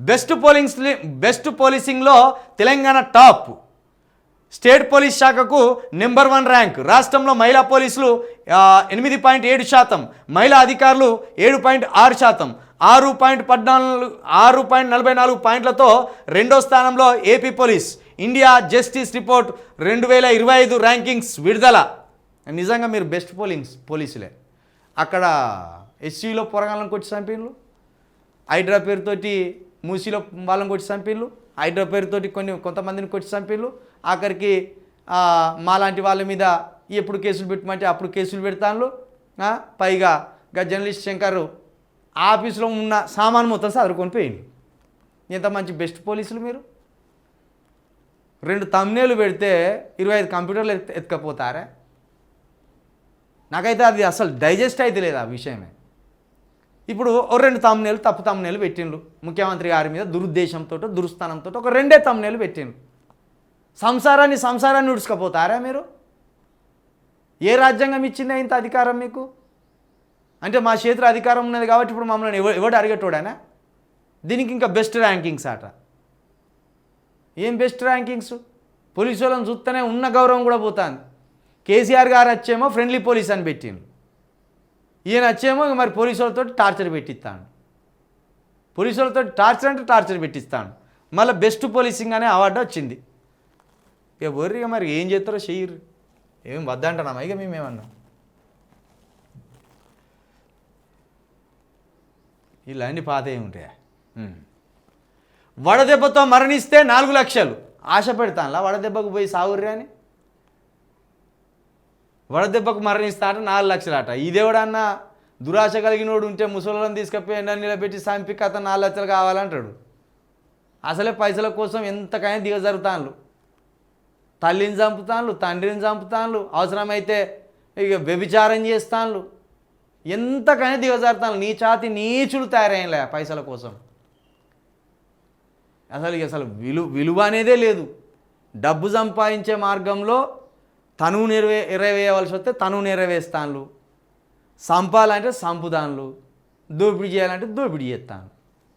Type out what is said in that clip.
Best pollings best పోలీసింగ్లో Telangana top. State police శాఖకు number one rank. రాష్ట్రంలో మహిళా పోలీసులు ఎనిమిది పాయింట్ ఏడు శాతం. మహిళా అధికారులు ఏడు పాయింట్ ఆరు శాతం. ఆరు పాయింట్ పద్నాలుగు ఆరు పాయింట్ నలభై నాలుగు పాయింట్లతో రెండో స్థానంలో AP police. India justice report రెండు వేల ఇరవై ఐదు ర్యాంకింగ్స్ విడుదల. నిజంగా మీరు బెస్ట్ పోలింగ్స్ పోలీసులే. అక్కడ ఎస్సీలో పొరగాలను కొట్టి చంపిన్లు హైడ్రా పేరుతోటి మూసీలో వాళ్ళని కొట్టి చంపిళ్ళు. హైడ్రో పేరుతోటి కొన్ని కొంతమందిని కొట్టి చంపిళ్ళు. ఆఖరికి మాలాంటి వాళ్ళ మీద ఎప్పుడు కేసులు పెట్టమంటే అప్పుడు కేసులు పెడతాను పైగా గా జర్నలిస్ట్ శంకర్ ఆఫీసులో ఉన్న సామాను మొత్తం చదువుకొని పోయింది ఎంత మంచి బెస్ట్ పోలీసులు మీరు? రెండు తమ్నేలు పెడితే ఇరవై ఐదు కంప్యూటర్లు ఎత్త ఎత్తుకపోతారా? నాకైతే అది అసలు డైజెస్ట్ అయితే లేదు ఆ విషయమే. ఇప్పుడు ఓ రెండు తమ్నేలు తప్పు తమ్నేలు పెట్టిండ్రు. ముఖ్యమంత్రి గారి మీద దురుద్దేశంతో దురుస్థానంతో ఒక రెండే తమ్నేలు పెట్టిండ్రు. సంసారాన్ని సంసారాన్ని ఉడుచుకపోతారా మీరు? ఏ రాజ్యాంగం ఇచ్చిందా ఇంత అధికారం మీకు? అంటే మా చేతిలో అధికారం ఉన్నది కాబట్టి ఇప్పుడు మమ్మల్ని ఎవ ఎవడు అడిగేటోడానా దీనికి ఇంకా బెస్ట్ ర్యాంకింగ్స్ అట ఏం బెస్ట్ ర్యాంకింగ్స్ పోలీసు వాళ్ళని చూస్తేనే ఉన్న గౌరవం కూడా పోతుంది. కేసీఆర్ గారు వచ్చేమో ఫ్రెండ్లీ పోలీస్ అని పెట్టిండు ఈయన వచ్చేమో ఇక మరి పోలీసు వాళ్ళతో టార్చర్ పెట్టిస్తాను పోలీసు వాళ్ళతో టార్చర్ అంటే టార్చర్ పెట్టిస్తాను మళ్ళీ బెస్ట్ పోలీసింగ్ అనే అవార్డు వచ్చింది. ఇక బొర్రి ఇక మరి ఏం చేస్తారో చెయ్యరు ఏం వద్దంటున్నామా? ఇక మేమేమన్నాం ఇలాంటి పాత ఏముంటాయా వడదెబ్బతో మరణిస్తే నాలుగు లక్షలు. ఆశ పెడతానులా వడదెబ్బకు పోయి సాగుర్రి అని? వడదెబ్బకు మరణిస్తా అంటే నాలుగు లక్షలట. ఇదేవడన్నా దురాశ కలిగినోడు ఉంటే ముసలోళ్ళని తీసుకపోయి ఎండ నిలబెట్టి సంపి కథ నాలుగు లక్షలు కావాలంటాడు. అసలే పైసల కోసం ఎంతకైనా దిగజరుగుతాను తల్లిని చంపుతాను తండ్రిని చంపుతాను అవసరమైతే ఇక వ్యభిచారం చేస్తాను ఎంతకైనా దిగజారుతాను నీ చాతి నీచుడు తయారయ్యలే పైసల కోసం. అసలు ఇక అసలు విలు విలువ అనేదే లేదు. డబ్బు సంపాదించే మార్గంలో తను నెరవే ఎరవేయవలసి వస్తే తను నెరవేస్తాను సంపాలంటే సంపుదాన్లు. దోపిడీ చేయాలంటే దోపిడీ చేస్తాను